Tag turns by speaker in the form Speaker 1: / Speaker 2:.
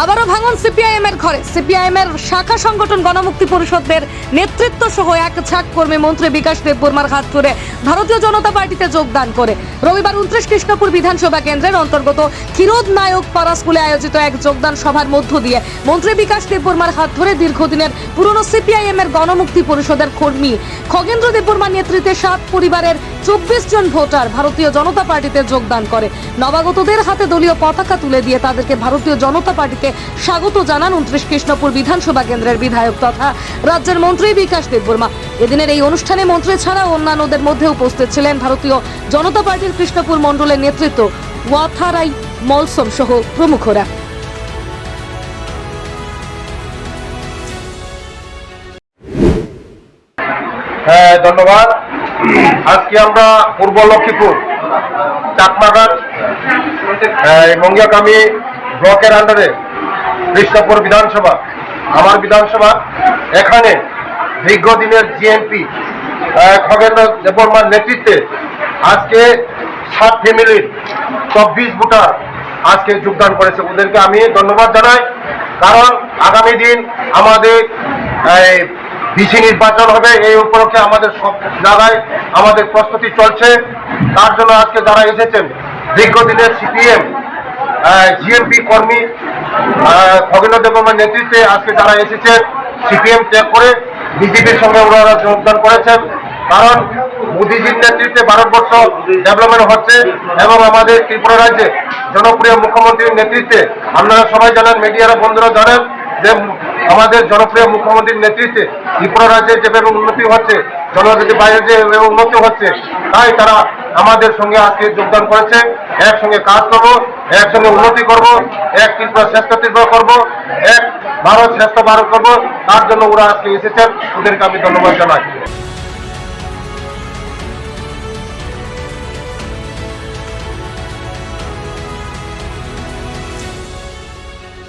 Speaker 1: আবারও ভাঙন সিপিআইএম এর ঘরে। সিপিআইএম এর শাখা সংগঠন গণমুক্তি পরিষদের নেতৃত্ব সহ এক ছাক কর্মী মন্ত্রী বিকাশ দেববর্মার হাত ধরে ভারতীয় জনতা পার্টিতে যোগদান করে। রবিবার উনত্রিশ কৃষ্ণপুর বিধানসভা কেন্দ্রের অন্তর্গত ক্ষীরোদ নায়ক পাড়া স্কুলে আয়োজিত এক যোগদান সভার মধ্য দিয়ে মন্ত্রী বিকাশ দেববর্মার হাত ধরে দীর্ঘদিনের পুরনো সিপিআইএম এর গণমুক্তি পরিষদের কর্মী খগেন্দ্র দেববর্মার নেতৃত্বে সাত পরিবারের চব্বিশ জন ভোটার ভারতীয় জনতা পার্টিতে যোগদান করে। নবাগতদের হাতে দলীয় পতাকা তুলে দিয়ে তাদেরকে ভারতীয় জনতা পার্টিতে স্বাগত জানান উনত্রিশ কৃষ্ণপুর বিধানসভা কেন্দ্রের বিধায়ক তথা রাজ্যের মন্ত্রী বিকাশ দেববর্মা এদিনের এই অনুষ্ঠানে মন্ত্রী ছাড়াও অন্যান্যদের মধ্যে উপস্থিত ছিলেন ভারতীয় জনতা পার্টির কৃষ্ণপুর মণ্ডলের নেতৃত্ব ওয়াথারাই মলসম সহ প্রমুখরা।
Speaker 2: হ্যাঁ ধন্যবাদ। আজকে আমরা পূর্ব লক্ষ্মীপুর, চাকমাঘাট মঙ্গিয়াকামী ব্লকের আন্ডারে কৃষ্ণপুর বিধানসভা। আমার বিধানসভা, এখানে দীর্ঘদিনের জিএমপি খগেন্দ্র দেববর্মার নেতৃত্বে আজকে সাত ফ্যামিলির চব্বিশ ভোটার আজকে যোগদান করেছে। ওদেরকে আমি ধন্যবাদ জানাই। কারণ আগামী দিন আমাদের বিসি নির্বাচন হবে, এই উপলক্ষে আমাদের সব জায়গায় আমাদের প্রস্তুতি চলছে। তার জন্য আজকে যারা এসেছেন, দীর্ঘদিনের সিপিএম জিএমপি কর্মী খগেন্দ্র দেববর্মার নেতৃত্বে আজকে যারা এসেছে, সিপিএম ত্যাগ করে বিজেপির সঙ্গে ওনারা যোগদান করেছেন। কারণ মোদীজির নেতৃত্বে ভারতবর্ষ ডেভেলপমেন্ট হচ্ছে এবং আমাদের ত্রিপুরা রাজ্যে জনপ্রিয় মুখ্যমন্ত্রীর নেতৃত্বে আপনারা সবাই জানেন মিডিয়ারা বন্ধুরা জানেন যে আমাদের জনপ্রিয় মুখ্যমন্ত্রীর নেতৃত্বে ত্রিপুরা রাজ্যে যেভাবে উন্নতি হচ্ছে, জনজাতি বাইরে যে উন্নতি হচ্ছে, তাই তারা আমাদের সঙ্গে আজকে যোগদান করেছে। একসঙ্গে কাজ করব, একসঙ্গে উন্নতি করব, এক ত্রিপুরা শ্রেষ্ঠ ত্রিপুরা করব, এক ভারত শ্রেষ্ঠ ভারত করব। তার জন্য ওরা আজকে এসেছেন। ওদেরকে আমি ধন্যবাদ জানাই।